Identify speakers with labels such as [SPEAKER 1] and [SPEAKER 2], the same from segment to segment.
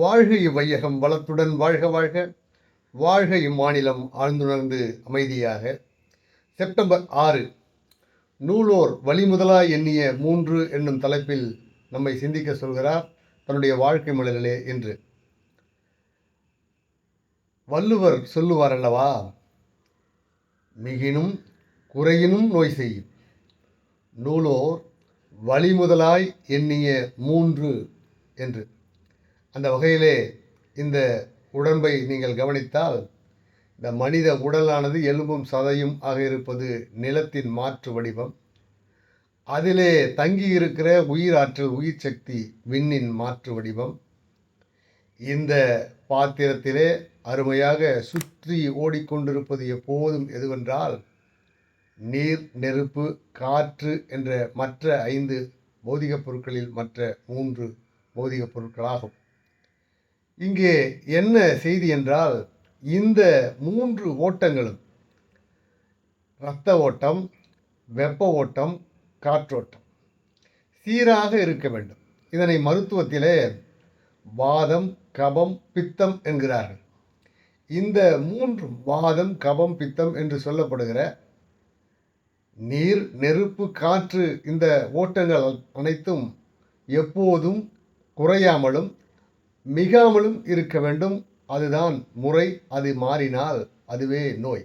[SPEAKER 1] வாழ்க இவ்வையகம் வளத்துடன் வாழ்க வாழ்க. வாழ்க இம்மாநிலம் ஆழ்ந்துணர்ந்து அமைதியாக. செப்டம்பர் ஆறு நூலோர் வழிமுதலாய் எண்ணிய மூன்று என்னும் தலைப்பில் நம்மை சிந்திக்க சொல்கிறார் தன்னுடைய வாழ்க்கை மலரிலே என்று. வள்ளுவர் சொல்லுவார் அல்லவா? மிகினும் குறையினும் நோய் செய்யும். நூலோர் வழிமுதலாய் எண்ணிய மூன்று என்று. அந்த வகையிலே இந்த உடம்பை நீங்கள் கவனித்தால் இந்த மனித உடலானது எலும்பும் சதையும் ஆக இருப்பது நிலத்தின் மாற்று வடிவம். அதிலே தங்கி இருக்கிற உயிராற்றல் உயிர் சக்தி விண்ணின் மாற்று வடிவம். இந்த பாத்திரத்திலே அருமையாக சுற்றி ஓடிக்கொண்டிருப்பது எப்போதும் எதுவென்றால் நீர் நெருப்பு காற்று என்ற மற்ற ஐந்து பௌதிகப் பொருட்களில் மற்ற மூன்று பௌதிகப் பொருட்களாகும். இங்கே என்ன செய்தி என்றால் இந்த மூன்று ஓட்டங்களும் இரத்த ஓட்டம் வெப்ப ஓட்டம் காற்றோட்டம் சீராக இருக்க வேண்டும். இதனை மருத்துவத்திலே வாதம் கபம் பித்தம் என்கிறார்கள். இந்த மூன்று வாதம் கபம் பித்தம் என்று சொல்லப்படுகிற நீர் நெருப்பு காற்று இந்த ஓட்டங்கள் அனைத்தும் எப்போதும் குறையாமலும் மிகாமலும் இருக்க வேண்டும். அதுதான் முறை. அது மாறினால் அதுவே நோய்.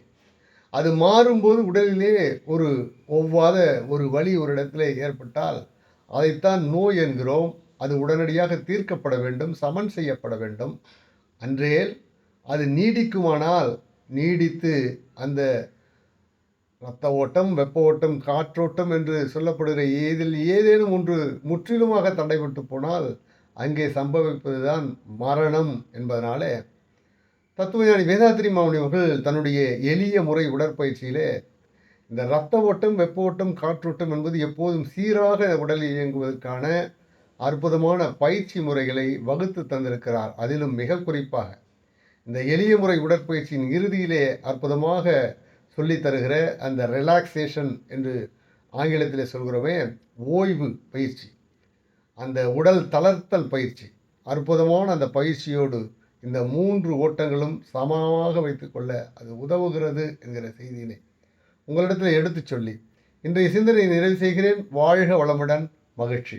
[SPEAKER 1] அது மாறும்போது உடலிலே ஒரு ஒவ்வாத ஒரு வலி ஒரு இடத்துல ஏற்பட்டால் அதைத்தான் நோய் என்கிறோம். அது உடனடியாக தீர்க்கப்பட வேண்டும். சமன் செய்யப்பட வேண்டும். அன்றே அது நீடிக்குமானால் நீடித்து அந்த இரத்த ஓட்டம் வெப்ப ஓட்டம் காற்றோட்டம் என்று சொல்லப்படுகிற ஏதில் ஏதேனும் ஒன்று முற்றிலுமாக தடைபட்டு போனால் அங்கே சம்பவிப்பதுதான் மரணம் என்பதனால தத்துவஞானி வேதாத்திரி மாமணி அவர்கள் தன்னுடைய எளிய முறை உடற்பயிற்சியிலே இந்த இரத்த ஓட்டம் வெப்ப ஓட்டம் காற்றோட்டம் என்பது எப்போதும் சீராக உடலில் இயங்குவதற்கான அற்புதமான பயிற்சி முறைகளை வகுத்து தந்திருக்கிறார். அதிலும் மிக குறிப்பாக இந்த எளிய முறை உடற்பயிற்சியின் இறுதியிலே அற்புதமாக சொல்லி தருகிற அந்த ரிலாக்ஸேஷன் என்று ஆங்கிலத்தில் சொல்கிறோமே ஓய்வு பயிற்சி. அந்த உடல் தளர்த்தல் பயிற்சி. அற்புதமான அந்த பயிற்சியோடு இந்த மூன்று ஓட்டங்களும் சமமாக வைத்துக்கொள்ள அது உதவுகிறது என்கிற செய்தியினை உங்களிடத்தில் எடுத்துச் சொல்லி இன்றைய சிந்தனை நிறைவு செய்கிறேன். வாழ்க வளமுடன். மகிழ்ச்சி.